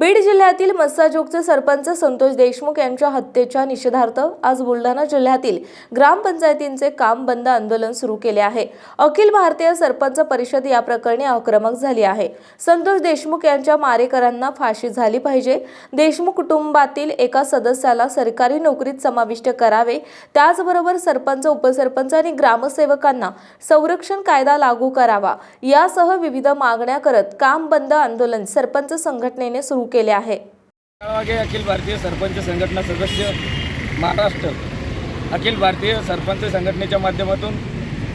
बीड जिल्ह्यातील मस्साजोगचे सरपंच संतोष देशमुख यांच्या हत्येच्या निषेधार्थ आज बुलढाणा जिल्ह्यातील ग्रामपंचायतींचे काम बंद आंदोलन सुरू केले आहे. अखिल भारतीय सरपंच परिषद या प्रकरणी आक्रमक झाली आहे. संतोष देशमुख यांच्या मारेकरांना फाशी झाली पाहिजे. देशमुख कुटुंबातील एका सदस्याला सरकारी नोकरीत समाविष्ट करावे. त्याचबरोबर सरपंच उपसरपंच आणि ग्रामसेवकांना संरक्षण कायदा लागू करावा. यासह विविध मागण्या करत काम बंद आंदोलन सरपंच संघटनेने सुरू केले आहे. अखिल भारतीय सरपंच संघटना सदस्य महाराष्ट्र. अखिल भारतीय सरपंच संघटनेच्या माध्यमातून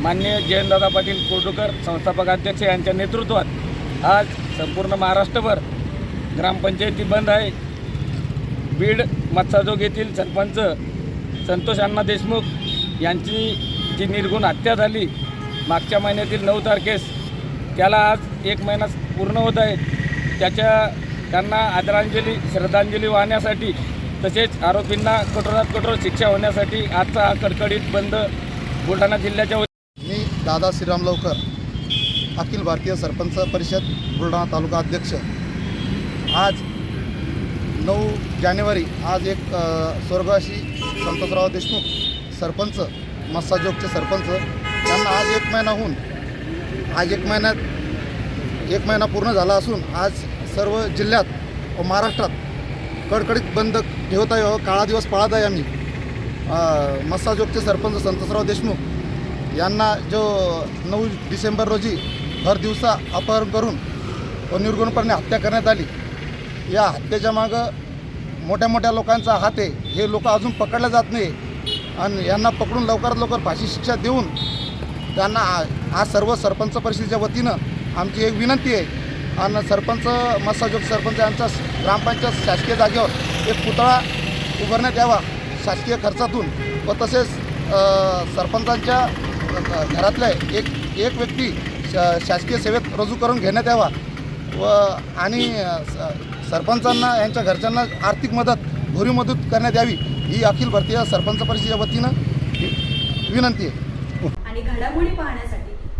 माननीय जयंतदादा पाटील कोटुकर संस्थापक अध्यक्ष यांच्या नेतृत्वात आज संपूर्ण महाराष्ट्रभर ग्रामपंचायती बंद आहे. बीड मत्साजोग येथील सरपंच संतोष अण्णा देशमुख यांची जी निर्गुण हत्या झाली मागच्या महिन्यातील नऊ तारखेस त्याला आज एक महिना पूर्ण होत आहे. त्याच्या त्यांना आदरांजली श्रद्धांजली वाहण्यासाठी तसेच आरोपींना कठोरात कठोर शिक्षा होण्यासाठी आजचा हा कडकडीत बंद बुलढाणा जिल्ह्याच्या मी दादा श्रीराम लवकर अखिल भारतीय सरपंच परिषद बुलढाणा तालुका अध्यक्ष. आज नऊ जानेवारी आज एक अ, स्वर्गवासी संतोषराव देशमुख सरपंच मस्साजोगचे सरपंच त्यांना आज एक महिना होऊन आज एक महिन्यात एक महिना पूर्ण झाला असून आज सर्व जिल्ह्यात व महाराष्ट्रात कडकडीत बंद ठेवत आहे व काळा दिवस पाळत आहे आम्ही. मस्साजोगचे सरपंच संतोषराव देशमुख यांना जो नऊ डिसेंबर रोजी भर दिवसा अपहरण करून व निर्गुणपणे हत्या करण्यात आली या हत्येच्या मागं मोठ्या मोठ्या लोकांचा हात आहे. हे लोक अजून पकडले जात नाही आणि यांना पकडून लवकरात लवकर फाशी शिक्षा देऊन त्यांना आज सर्व सरपंच परिषदेच्या वतीनं आमची एक विनंती आहे आणि सरपंच मस्साजोग सरपंच यांचा ग्रामपंचायत शासकीय जागेवर एक पुतळा उभारण्यात यावा शासकीय खर्चातून. व तसेच सरपंचांच्या घरातल्या एक एक व्यक्ती शा शासकीय सेवेत रुजू करून घेण्यात यावा. व आणि स- सरपंचांना यांच्या घरच्यांना आर्थिक मदत भरीव मदत करण्यात यावी ही अखिल भारतीय सरपंच परिषदेच्या वतीनं विनंती आहे. आणि घडामोडी पाहण्यासाठी